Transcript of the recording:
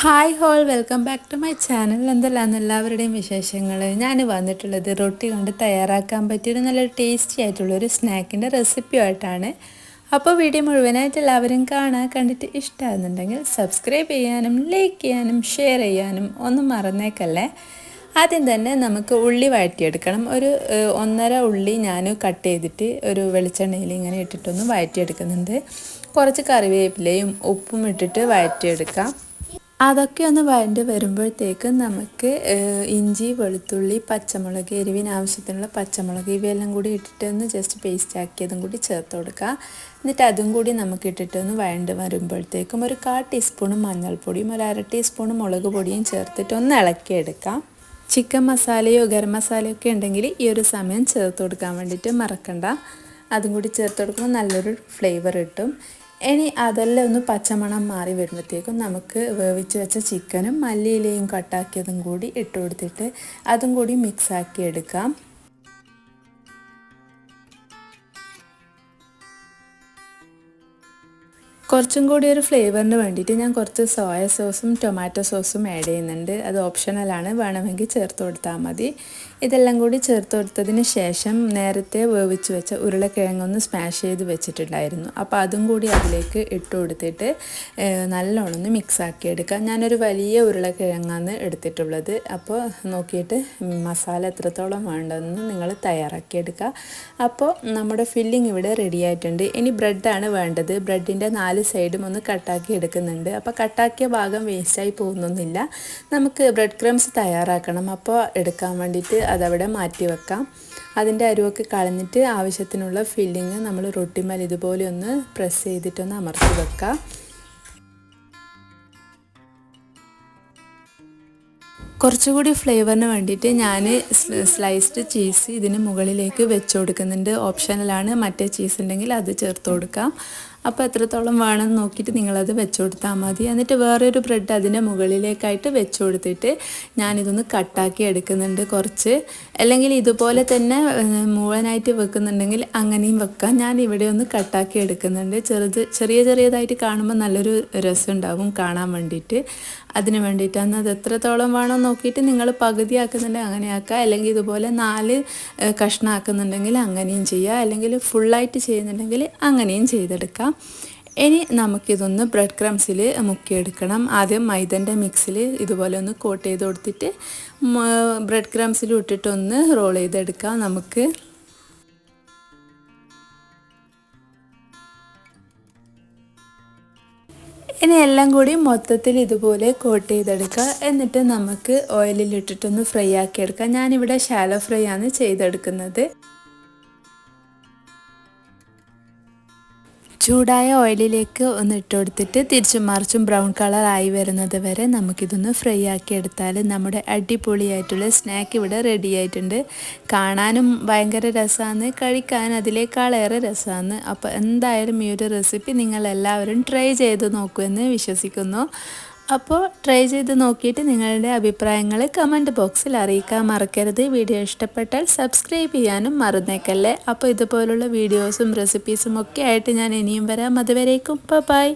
Hi all welcome back to my channel എന്തെല്ലാം എല്ലാവരുടെയും വിശേഷങ്ങൾ ഞാൻ വന്നിട്ടുള്ളത് റൊട്ടി കൊണ്ട് തയ്യാറാക്കാൻ പറ്റിയൊരു നല്ലൊരു ടേസ്റ്റി ആയിട്ടുള്ള ഒരു സ്നാക്കിന്റെ റെസിപ്പിയുമായിട്ടാണ് അപ്പോൾ വീഡിയോ മുഴുവനായിട്ട് എല്ലാവരും കാണാൻ കണ്ടിട്ട് ഇഷ്ടമാകുന്നുണ്ടെങ്കിൽ സബ്സ്ക്രൈബ് ചെയ്യാനും ലൈക്ക് ചെയ്യാനും ഷെയർ ചെയ്യാനും ഒന്നും മറന്നേക്കല്ലേ? ആദ്യം തന്നെ നമുക്ക് ഉള്ളി വഴറ്റിയെടുക്കണം. ഒരു ഒന്നര ഉള്ളി ഞാൻ കട്ട് ചെയ്തിട്ട് ഒരു വെളിച്ചെണ്ണയിൽ ഇങ്ങനെ ഇട്ടിട്ടൊന്ന് വഴറ്റിയെടുക്കുന്നുണ്ട്. കുറച്ച് കറിവേപ്പിലയും ഉപ്പും ഇട്ടിട്ട് വഴറ്റിയെടുക്കാം. അതൊക്കെ ഒന്ന് വഴണ്ട് വരുമ്പോഴത്തേക്കും നമുക്ക് ഇഞ്ചി വെളുത്തുള്ളി പച്ചമുളക് എരിവിന് ആവശ്യത്തിനുള്ള പച്ചമുളക് ഇവയെല്ലാം കൂടി ഇട്ടിട്ട് ഒന്ന് ജസ്റ്റ് പേസ്റ്റ് ആക്കിയതും കൂടി ചേർത്ത് കൊടുക്കുക എന്നിട്ട് അതും കൂടി നമുക്ക് ഇട്ടിട്ട് ഒന്ന് വഴണ്ട് വരുമ്പോഴത്തേക്കും ഒരു കാ ടീസ്പൂണും മഞ്ഞൾപ്പൊടിയും ഒരു അര ടീസ്പൂൺ മുളക് പൊടിയും ചേർത്തിട്ട് ഒന്ന് ഇളക്കിയെടുക്കാം. ചിക്കൻ മസാലയോ ഗരം മസാലയോ ഒക്കെ ഉണ്ടെങ്കിൽ ഈ ഒരു സമയം ചേർത്ത് കൊടുക്കാൻ വേണ്ടിയിട്ട് മറക്കണ്ട. അതും കൂടി ചേർത്ത് കൊടുക്കുമ്പോൾ നല്ലൊരു ഫ്ലേവർ കിട്ടും. ഇനി അതെല്ലാം ഒന്ന് പച്ചമണം മാറി വരുമ്പോഴത്തേക്കും നമുക്ക് വേവിച്ച് വെച്ച ചിക്കനും മല്ലിയിലയും കട്ടാക്കിയതും കൂടി ഇട്ട് കൊടുത്തിട്ട് അതും കൂടി മിക്സാക്കി എടുക്കാം. കുറച്ചും കൂടി ഒരു ഫ്ലേവറിന് വേണ്ടിയിട്ട് ഞാൻ കുറച്ച് സോയ സോസും ടൊമാറ്റോ സോസും ആഡ് ചെയ്യുന്നുണ്ട്. അത് ഓപ്ഷണലാണ് വേണമെങ്കിൽ ചേർത്ത് കൊടുത്താൽ മതി. ഇതെല്ലാം കൂടി ചേർത്ത് കൊടുത്തതിന് ശേഷം നേരത്തെ വേവിച്ച് വെച്ച ഉരുളക്കിഴങ്ങൊന്ന് സ്മാഷ് ചെയ്ത് വെച്ചിട്ടുണ്ടായിരുന്നു. അപ്പോൾ അതും കൂടി അതിലേക്ക് ഇട്ട് കൊടുത്തിട്ട് നല്ലോണം ഒന്ന് മിക്സ് ആക്കി എടുക്കാം. ഞാനൊരു വലിയ ഉരുളക്കിഴങ്ങാണ് എടുത്തിട്ടുള്ളത്. അപ്പോൾ നോക്കിയിട്ട് മസാല എത്രത്തോളം വേണ്ടതെന്ന് നിങ്ങൾ തയ്യാറാക്കി എടുക്കുക. അപ്പോൾ നമ്മുടെ ഫില്ലിംഗ് ഇവിടെ റെഡി ആയിട്ടുണ്ട്. ഇനി ബ്രെഡാണ് വേണ്ടത്. ബ്രെഡിന്റെ നാല് നാല് സൈഡും ഒന്ന് കട്ടാക്കി എടുക്കുന്നുണ്ട്. അപ്പോൾ കട്ടാക്കിയ ഭാഗം വേസ്റ്റായി പോകുന്നൊന്നുമില്ല. നമുക്ക് ബ്രെഡ് ക്രംസ് തയ്യാറാക്കണം. അപ്പോൾ എടുക്കാൻ വേണ്ടിയിട്ട് അതവിടെ മാറ്റി വെക്കാം. അതിന്റെ അരുവൊക്കെ കളഞ്ഞിട്ട് ആവശ്യത്തിനുള്ള ഫില്ലിങ് നമ്മൾ റൊട്ടിമൽ ഇതുപോലെ ഒന്ന് പ്രസ് ചെയ്തിട്ടൊന്ന് അമർത്തി വെക്കാം. കുറച്ചുകൂടി ഫ്ലേവറിന് വേണ്ടിയിട്ട് ഞാൻ സ്ലൈസ്ഡ് ചീസ് ഇതിന് മുകളിലേക്ക് വെച്ച് കൊടുക്കുന്നുണ്ട്. ഓപ്ഷനലാണ് മറ്റേ ചീസ് ഉണ്ടെങ്കിൽ അത് ചേർത്ത് കൊടുക്കാം. അപ്പോൾ എത്രത്തോളം വേണമെന്ന് നോക്കിയിട്ട് നിങ്ങളത് വെച്ച് കൊടുത്താൽ മതി. എന്നിട്ട് വേറൊരു ബ്രെഡ് അതിന്റെ മുകളിലേക്കായിട്ട് വെച്ച് കൊടുത്തിട്ട് ഞാനിതൊന്ന് കട്ടാക്കി എടുക്കുന്നുണ്ട് കുറച്ച്. അല്ലെങ്കിൽ ഇതുപോലെ തന്നെ മുഴുവനായിട്ട് വെക്കുന്നുണ്ടെങ്കിൽ അങ്ങനെയും വെക്കാം. ഞാൻ ഇവിടെ ഒന്ന് കട്ടാക്കി എടുക്കുന്നുണ്ട്. ചെറുത് ചെറിയ ചെറിയതായിട്ട് കാണുമ്പോൾ നല്ലൊരു രസം ഉണ്ടാവും കാണാൻ വേണ്ടിയിട്ട്. അതിന് വേണ്ടിയിട്ടാണ് അത് എത്രത്തോളം വേണം നോക്കിയിട്ട് നിങ്ങൾ പകുതിയാക്കുന്നുണ്ടെങ്കിൽ അങ്ങനെ ആക്കുക. അല്ലെങ്കിൽ ഇതുപോലെ നാല് കഷ്ണമാക്കുന്നുണ്ടെങ്കിൽ അങ്ങനെയും ചെയ്യുക. അല്ലെങ്കിൽ ഫുള്ളായിട്ട് ചെയ്യുന്നുണ്ടെങ്കിൽ അങ്ങനെയും ചെയ്തെടുക്കാം. ഇനി നമുക്കിതൊന്ന് ബ്രെഡ് ക്രംസിൽ മുക്കിയെടുക്കണം. ആദ്യം മൈദന്റെ മിക്സിൽ ഇതുപോലെ ഒന്ന് കോട്ട് ചെയ്ത് കൊടുത്തിട്ട് ബ്രെഡ് ക്രംസിൽ ഇട്ടിട്ടൊന്ന് റോൾ ചെയ്തെടുക്കാം നമുക്ക്. ഇനി എല്ലാം കൂടി മൊത്തത്തിൽ ഇതുപോലെ കോട്ട് ചെയ്തെടുക്കുക. എന്നിട്ട് നമുക്ക് ഓയിലിൽ ഓയിലിലിട്ടിട്ടൊന്ന് ഫ്രൈ ആക്കിയെടുക്കാം. ഞാനിവിടെ ഷാലോ ഫ്രൈ ആണ് ചെയ്തെടുക്കുന്നത്. ചൂടായ ഓയിലിലേക്ക് ഒന്ന് ഇട്ട് കൊടുത്തിട്ട് തിരിച്ചും മറിച്ചും ബ്രൗൺ കളർ ആയി വരുന്നത് വരെ നമുക്കിതൊന്ന് ഫ്രൈ ആക്കി എടുത്താൽ നമ്മുടെ അടിപൊളിയായിട്ടുള്ള സ്നാക്ക് ഇവിടെ റെഡി ആയിട്ടുണ്ട്. കാണാനും ഭയങ്കര രസമാണ് കഴിക്കാൻ അതിലേക്കാളേറെ രസമാണ് അപ്പോൾ എന്തായാലും ഈ ഒരു റെസിപ്പി നിങ്ങൾ എല്ലാവരും ട്രൈ ചെയ്ത് നോക്കുമെന്ന് വിശ്വസിക്കുന്നു. അപ്പോൾ ട്രൈ ചെയ്ത് നോക്കിയിട്ട് നിങ്ങളുടെ അഭിപ്രായങ്ങൾ കമന്റ് ബോക്സിൽ അറിയിക്കാൻ മറക്കരുത്. വീഡിയോ ഇഷ്ടപ്പെട്ടാൽ സബ്സ്ക്രൈബ് ചെയ്യാനും മറന്നേക്കല്ലേ. അപ്പോൾ ഇതുപോലുള്ള വീഡിയോസും റെസിപ്പീസും ഒക്കെ ആയിട്ട് ഞാൻ ഇനിയും വരാം. അതുവരേക്കും. ബൈ